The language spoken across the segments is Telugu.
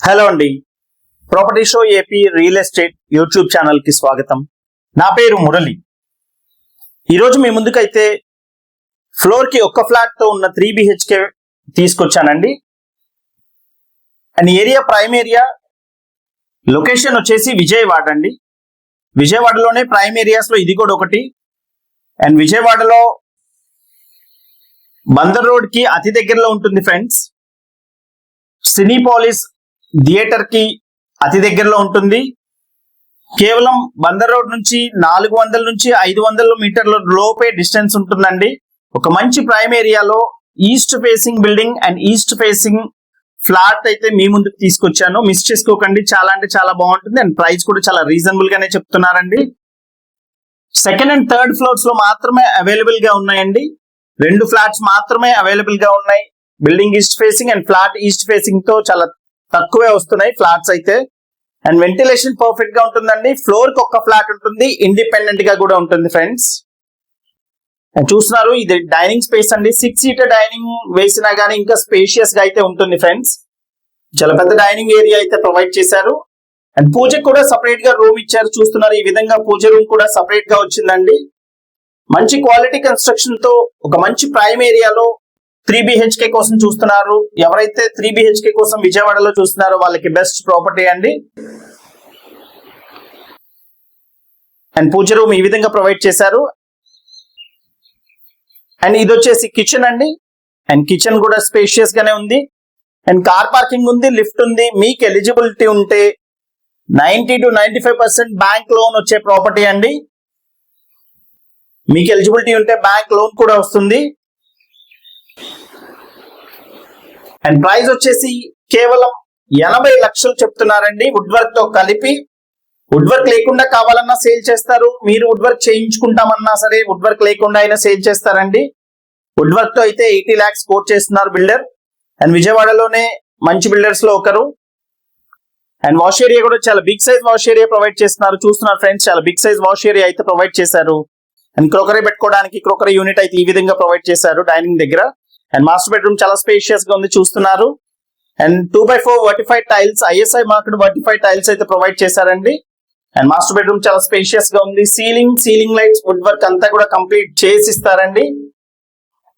హలో అండి. Property show AP real estate YouTube ఛానల్కి స్వాగతం. నా పేరు మురళి. ఈరోజు మీ ముందుకైతే ఫ్లోర్కి ఒక్క ఫ్లాట్తో ఉన్న త్రీ బిహెచ్కే తీసుకొచ్చానండి. And area prime area location వచ్చేసి విజయవాడ అండి. విజయవాడలోనే ప్రైమ్ ఏరియాస్లో ఇది కూడా ఒకటి. అండ్ విజయవాడలో బందర్ రోడ్కి అతి దగ్గరలో ఉంటుంది ఫ్రెండ్స్ సినీపాలిస్ కి అతి దగ్గరలో ఉంటుంది. కేవలం బందర్ రోడ్ నుంచి నాలుగు వందల నుంచి ఐదు వందల మీటర్ల లోపే డిస్టెన్స్ ఉంటుందండి. ఒక మంచి ప్రైమ్ ఏరియాలో east facing building and east facing flat అయితే మీ ముందుకు తీసుకొచ్చాను. మిస్ చేసుకోకండి. చాలా అంటే చాలా బాగుంటుంది అండ్ ప్రైస్ కూడా చాలా రీజనబుల్ గానే చెప్తున్నారండి. సెకండ్ అండ్ థర్డ్ ఫ్లోర్స్లో మాత్రమే అవైలబుల్గా ఉన్నాయండి. రెండు ఫ్లాట్స్ మాత్రమే అవైలబుల్గా ఉన్నాయి. Building east facing and flat east ఫేసింగ్తో చాలా తక్కువే వస్తున్నాయి ఫ్లాట్స్ అయితే. అండ్ వెంటిలేషన్ పర్ఫెక్ట్గా ఉంటుందండి. ఫ్లోర్కి ఒక్క ఫ్లాట్ ఉంటుంది. ఇండిపెండెంట్గా కూడా ఉంటుంది ఫ్రెండ్స్. అండ్ చూస్తున్నారు ఇది డైనింగ్ స్పేస్ అండి. సిక్స్ సీటర్ డైనింగ్ వేసినా గానీ ఇంకా స్పేషియస్గా అయితే ఉంటుంది ఫ్రెండ్స్. చాలా పెద్ద డైనింగ్ ఏరియా అయితే ప్రొవైడ్ చేశారు. అండ్ పూజకు కూడా సపరేట్గా రూమ్ ఇచ్చారు. చూస్తున్నారు ఈ విధంగా పూజ రూమ్ కూడా సపరేట్గా వచ్చిందండి. మంచి క్వాలిటీ కన్స్ట్రక్షన్తో ఒక మంచి ప్రైమ్ ఏరియాలో త్రీ బిహెచ్కే కోసం చూస్తున్నారు. ఎవరైతే త్రీ బిహెచ్కే కోసం విజయవాడలో చూస్తున్నారో వాళ్ళకి బెస్ట్ ప్రాపర్టీ అండి. అండ్ పూజ రూమ్ ఈ విధంగా ప్రొవైడ్ చేశారు. అండ్ ఇది వచ్చేసి కిచెన్ అండి. అండ్ కిచెన్ కూడా స్పేషియస్ గానే ఉంది. అండ్ కార్ పార్కింగ్ ఉంది లిఫ్ట్ ఉంది. మీకు ఎలిజిబిలిటీ ఉంటే ninety to ninety five percent bank loan వచ్చే ప్రాపర్టీ అండి. మీకు ఎలిజిబిలిటీ ఉంటే బ్యాంక్ లోన్ కూడా వస్తుంది. అండ్ ప్రైస్ వచ్చేసి కేవలం ఎనభై లక్షలు చెప్తున్నారండి. వుడ్ వర్క్తో కలిపి వుడ్ వర్క్ లేకుండా కావాలన్నా సేల్ చేస్తారు. మీరు వుడ్ వర్క్ చేయించుకుంటామన్నా సరే వుడ్ వర్క్ లేకుండా అయినా సేల్ చేస్తారండి. వుడ్ వర్క్తో అయితే ఎయిటీ ల్యాక్స్ కోట్ చేస్తున్నారు బిల్డర్ అండ్ విజయవాడలోనే మంచి బిల్డర్స్లో ఒకరు. అండ్ వాష్ ఏరియా కూడా చాలా big size wash area provide చేస్తున్నారు. చూస్తున్నారు ఫ్రెండ్స్ చాలా బిగ్ సైజ్ వాష్ ఏరియా అయితే ప్రొవైడ్ చేశారు. అండ్ క్రోకరీ పెట్టుకోవడానికి క్రోకరీ యూనిట్ అయితే ఈ విధంగా ప్రొవైడ్ చేశారు డైనింగ్ దగ్గర. అండ్ మాస్టర్ బెడ్రూమ్ చాలా స్పేషియస్గా ఉంది చూస్తున్నారు. And two by four vitrified tiles ISI marked vitrified tiles అయితే ప్రొవైడ్ చేశారండి. అండ్ మాస్టర్ బెడ్రూమ్ చాలా స్పేషియస్గా ఉంది ceiling ceiling lights wood work అంతా కూడా కంప్లీట్ చేసి ఇస్తారండి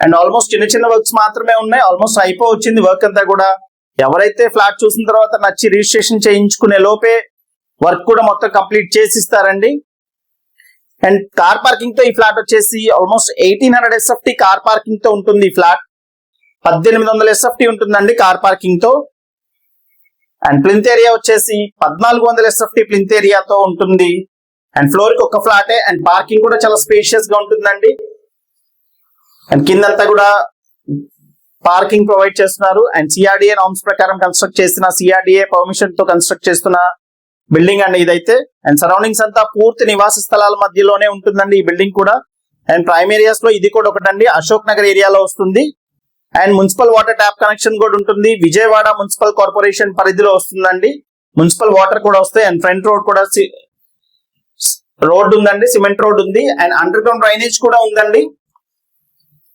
అండ్ ఆల్మోస్ట్ చిన్న చిన్న వర్క్స్ మాత్రమే ఉన్నాయి ఆల్మోస్ట్ అయిపో వచ్చింది వర్క్ అంతా కూడా. ఎవరైతే ఫ్లాట్ చూసిన తర్వాత నచ్చి రిజిస్ట్రేషన్ చేయించుకునే లోపే వర్క్ కూడా మొత్తం కంప్లీట్ చేసి ఇస్తారండి అండ్ కార్ పార్కింగ్తో ఈ ఫ్లాట్ వచ్చేసి almost eighteen hundred SFT car పార్కింగ్తో ఉంటుంది ఈ ఫ్లాట్ పద్దెనిమిది వందల ఎస్ఎఫ్టీ ఉంటుందండి కార్ పార్కింగ్తో. అండ్ ప్లింత్ ఏరియా వచ్చేసి పద్నాలుగు వందల ఎస్ఎఫ్టీ ప్లింత్ ఏరియాతో ఉంటుంది. అండ్ ఫ్లోర్కి ఒక ఫ్లాటే అండ్ పార్కింగ్ కూడా చాలా స్పేషియస్గా ఉంటుందండి. అండ్ కిందంతా కూడా పార్కింగ్ ప్రొవైడ్ చేస్తున్నారు. అండ్ సిఆర్డిఏ నామ్స్ ప్రకారం కన్స్ట్రక్ట్ చేసిన సిఆర్డిఏ పర్మిషన్తో కన్స్ట్రక్ట్ చేస్తున్న బిల్డింగ్ అండి ఇదైతే. అండ్ సరౌండింగ్స్ అంతా పూర్తి నివాస స్థలాల మధ్యలోనే ఉంటుందండి ఈ బిల్డింగ్ కూడా. అండ్ ప్రైమ్ ఏరియాస్లో ఇది కూడా ఒకటండి. అశోక్ నగర్ ఏరియాలో వస్తుంది. And municipal water tap connection కూడా ఉంటుంది. విజయవాడ మున్సిపల్ కార్పొరేషన్ పరిధిలో వస్తుందండి. మున్సిపల్ వాటర్ కూడా వస్తాయి అండ్ ఫ్రంట్ రోడ్ కూడా రోడ్ ఉందండి సిమెంట్ రోడ్ ఉంది. అండ్ అండర్ గ్రౌండ్ డ్రైనేజ్ కూడా ఉందండి.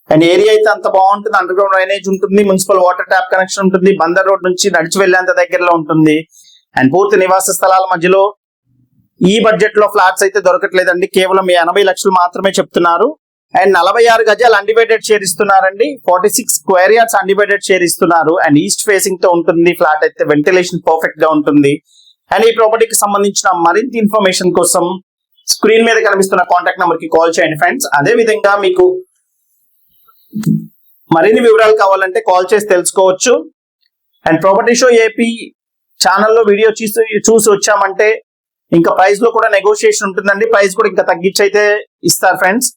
అండ్ ఏరియా అయితే అంత బాగుంటుంది. అండర్ గ్రౌండ్ డ్రైనేజ్ ఉంటుంది మున్సిపల్ వాటర్ ట్యాప్ కనెక్షన్ ఉంటుంది. బందర్ రోడ్ నుంచి నడిచి వెళ్ళేంత దగ్గరలో ఉంటుంది. అండ్ పూర్తి నివాస స్థలాల మధ్యలో ఈ బడ్జెట్లో ఫ్లాట్స్ అయితే దొరకట్లేదండి. కేవలం ఎనభై లక్షలు మాత్రమే చెప్తున్నారు. అండ్ నలభై ఆరు గజాలు అన్డివైడెడ్ షేర్ ఇస్తున్నారండి. Forty six square yards undivided share ఇస్తున్నారు. అండ్ ఈస్ట్ ఫేసింగ్తో ఉంటుంది. ఫ్లాట్ అయితే వెంటిలేషన్ పర్ఫెక్ట్గా ఉంటుంది. అండ్ ఈ ప్రాపర్టీకి సంబంధించిన మరింత ఇన్ఫర్మేషన్ కోసం స్క్రీన్ మీద కనిపిస్తున్న కాంటాక్ట్ నెంబర్కి కాల్ చేయండి ఫ్రెండ్స్ అదే విధంగా మీకు మరిన్ని వివరాలు కావాలంటే కాల్ చేసి తెలుసుకోవచ్చు. అండ్ ప్రాపర్టీ షో ఏపీ ఛానల్లో వీడియో చూసి చూసి వచ్చామంటే ఇంకా ప్రైస్లో కూడా నెగోషియేషన్ ఉంటుందండి. ప్రైస్ కూడా ఇంకా తగ్గించి అయితే ఇస్తారు ఫ్రెండ్స్